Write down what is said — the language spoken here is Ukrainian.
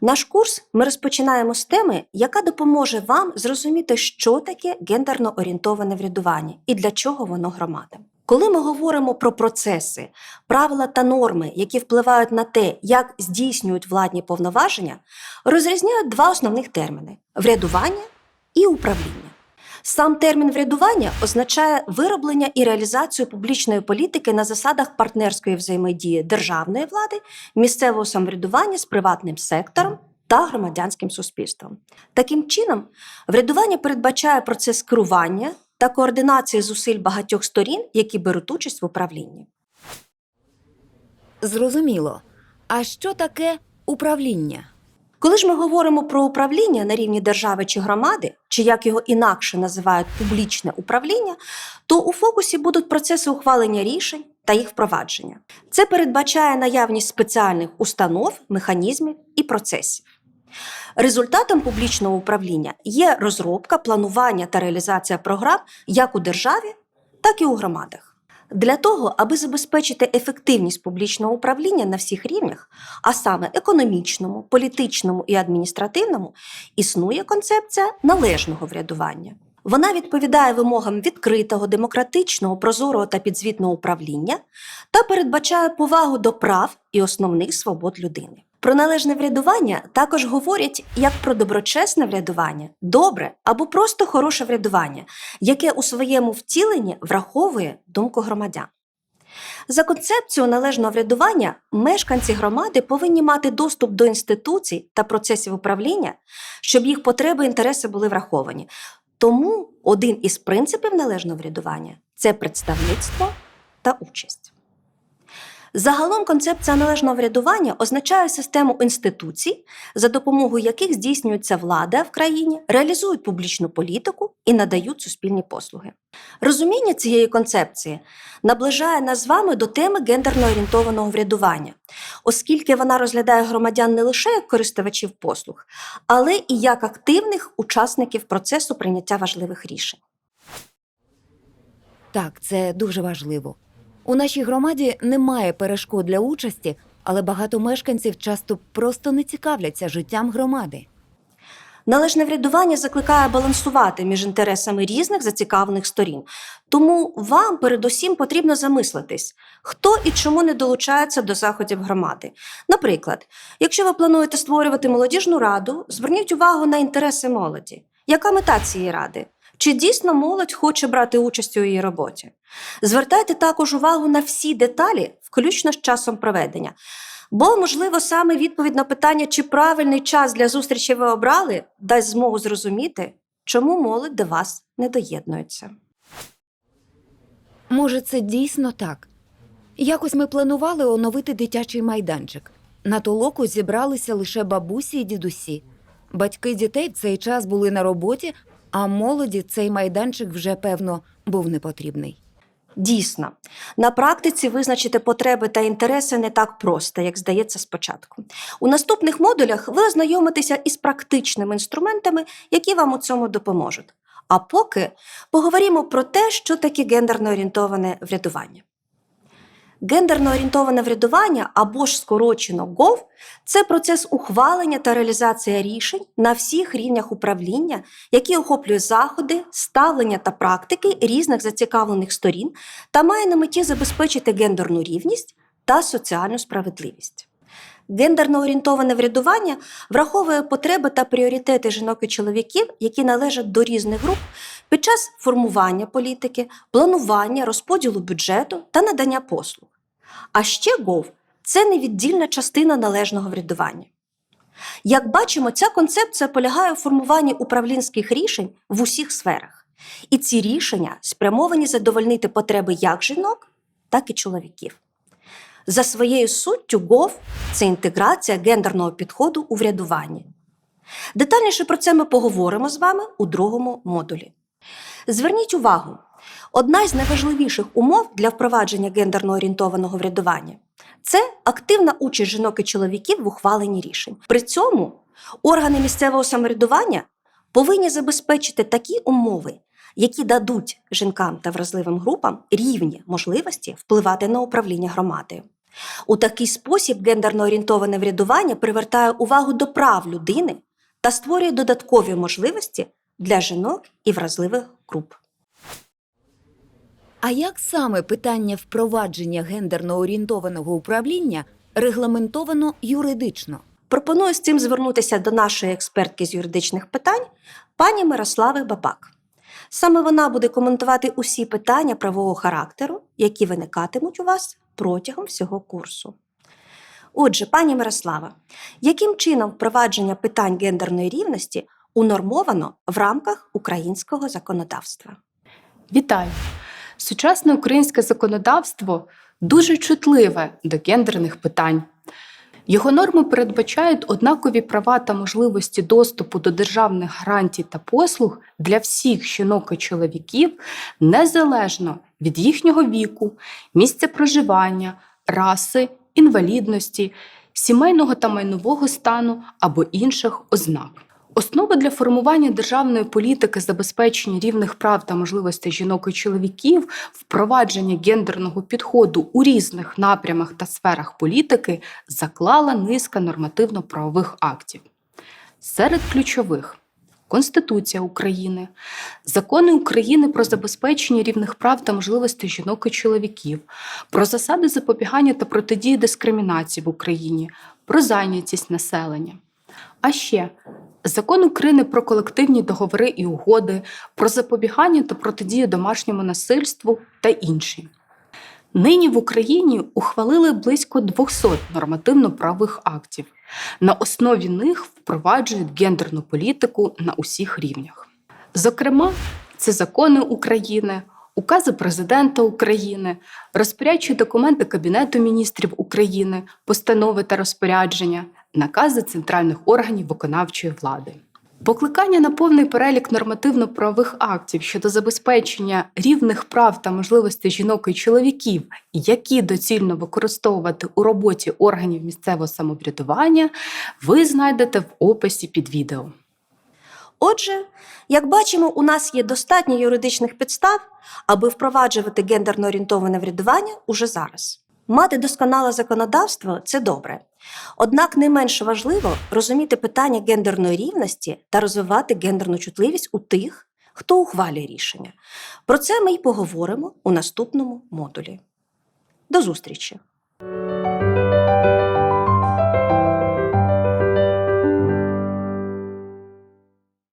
Наш курс ми розпочинаємо з теми, яка допоможе вам зрозуміти, що таке гендерно орієнтоване врядування і для чого воно громадам. Коли ми говоримо про процеси, правила та норми, які впливають на те, як здійснюють владні повноваження, розрізняють два основних терміни врядування і управління. Сам термін врядування означає вироблення і реалізацію публічної політики на засадах партнерської взаємодії державної влади, місцевого самоврядування з приватним сектором та громадянським суспільством. Таким чином, врядування передбачає процес керування та координації зусиль багатьох сторін, які беруть участь в управлінні. Зрозуміло. А що таке управління? Коли ж ми говоримо про управління на рівні держави чи громади, чи як його інакше називають публічне управління, то у фокусі будуть процеси ухвалення рішень та їх впровадження. Це передбачає наявність спеціальних установ, механізмів і процесів. Результатом публічного управління є розробка, планування та реалізація програм як у державі, так і у громадах. Для того, аби забезпечити ефективність публічного управління на всіх рівнях, а саме економічному, політичному і адміністративному, існує концепція належного врядування. Вона відповідає вимогам відкритого, демократичного, прозорого та підзвітного управління та передбачає повагу до прав і основних свобод людини. Про належне врядування також говорять як про доброчесне врядування, добре або просто хороше врядування, яке у своєму втіленні враховує думку громадян. За концепцією належного врядування мешканці громади повинні мати доступ до інституцій та процесів управління, щоб їх потреби і інтереси були враховані. Тому один із принципів належного врядування це представництво та участь. Загалом концепція належного врядування означає систему інституцій, за допомогою яких здійснюється влада в країні, реалізують публічну політику і надають суспільні послуги. Розуміння цієї концепції наближає нас з вами до теми гендерно орієнтованого врядування, оскільки вона розглядає громадян не лише як користувачів послуг, але і як активних учасників процесу прийняття важливих рішень. Так, це дуже важливо. У нашій громаді немає перешкод для участі, але багато мешканців часто просто не цікавляться життям громади. Належне врядування закликає балансувати між інтересами різних зацікавлених сторін. Тому вам передусім потрібно замислитись, хто і чому не долучається до заходів громади. Наприклад, якщо ви плануєте створювати молодіжну раду, зверніть увагу на інтереси молоді. Яка мета цієї ради? Чи дійсно молодь хоче брати участь у її роботі? Звертайте також увагу на всі деталі, включно з часом проведення. Бо, можливо, саме відповідь на питання, чи правильний час для зустрічі ви обрали, дасть змогу зрозуміти, чому молодь до вас не доєднується. Може, це дійсно так. Якось ми планували оновити дитячий майданчик. На толоку зібралися лише бабусі і дідусі. Батьки дітей в цей час були на роботі, а молоді цей майданчик вже, певно, був непотрібний. Дійсно, на практиці визначити потреби та інтереси не так просто, як здається спочатку. У наступних модулях ви ознайомитеся із практичними інструментами, які вам у цьому допоможуть. А поки поговоримо про те, що таке гендерно орієнтоване врядування. Гендерно орієнтоване врядування або ж скорочено ГОВ це процес ухвалення та реалізації рішень на всіх рівнях управління, який охоплює заходи, ставлення та практики різних зацікавлених сторін та має на меті забезпечити гендерну рівність та соціальну справедливість. Гендерно орієнтоване врядування враховує потреби та пріоритети жінок і чоловіків, які належать до різних груп під час формування політики, планування, розподілу бюджету та надання послуг. А ще ГОВ це невіддільна частина належного врядування. Як бачимо, ця концепція полягає у формуванні управлінських рішень в усіх сферах. І ці рішення спрямовані задовольнити потреби як жінок, так і чоловіків. За своєю суттю ГОВ це інтеграція гендерного підходу у врядуванні. Детальніше про це ми поговоримо з вами у другому модулі. Зверніть увагу, одна із найважливіших умов для впровадження гендерно орієнтованого врядування це активна участь жінок і чоловіків в ухваленні рішень. При цьому органи місцевого самоврядування повинні забезпечити такі умови, які дадуть жінкам та вразливим групам рівні можливості впливати на управління громадою. У такий спосіб гендерно орієнтоване врядування привертає увагу до прав людини та створює додаткові можливості для жінок і вразливих груп. А як саме питання впровадження гендерно орієнтованого управління регламентовано юридично? Пропоную з цим звернутися до нашої експертки з юридичних питань, пані Мирослави Бабак. Саме вона буде коментувати усі питання правового характеру, які виникатимуть у вас протягом всього курсу. Отже, пані Мирослава, яким чином впровадження питань гендерної рівності унормовано в рамках українського законодавства? Вітаю! Сучасне українське законодавство дуже чутливе до гендерних питань. Його норми передбачають однакові права та можливості доступу до державних гарантій та послуг для всіх жінок і чоловіків незалежно від їхнього віку, місця проживання, раси, інвалідності, сімейного та майнового стану або інших ознак. Основа для формування державної політики забезпечення рівних прав та можливостей жінок і чоловіків, впровадження гендерного підходу у різних напрямах та сферах політики заклала низка нормативно-правових актів. Серед ключових Конституція України, закони України про забезпечення рівних прав та можливостей жінок і чоловіків, про засади запобігання та протидії дискримінації в Україні, про зайнятість населення. А ще Закон України про колективні договори і угоди, про запобігання та протидію домашньому насильству та інші. Нині в Україні ухвалили близько 200 нормативно-правових актів. На основі них впроваджують гендерну політику на усіх рівнях. Зокрема, це закони України, укази президента України, розпорядчі документи Кабінету міністрів України, постанови та розпорядження, накази центральних органів виконавчої влади. Покликання на повний перелік нормативно-правових актів щодо забезпечення рівних прав та можливостей жінок і чоловіків, які доцільно використовувати у роботі органів місцевого самоврядування, ви знайдете в описі під відео. Отже, як бачимо, у нас є достатньо юридичних підстав, аби впроваджувати гендерно орієнтоване врядування уже зараз. Мати досконале законодавство це добре. Однак не менш важливо розуміти питання гендерної рівності та розвивати гендерну чутливість у тих, хто ухвалює рішення. Про це ми й поговоримо у наступному модулі. До зустрічі!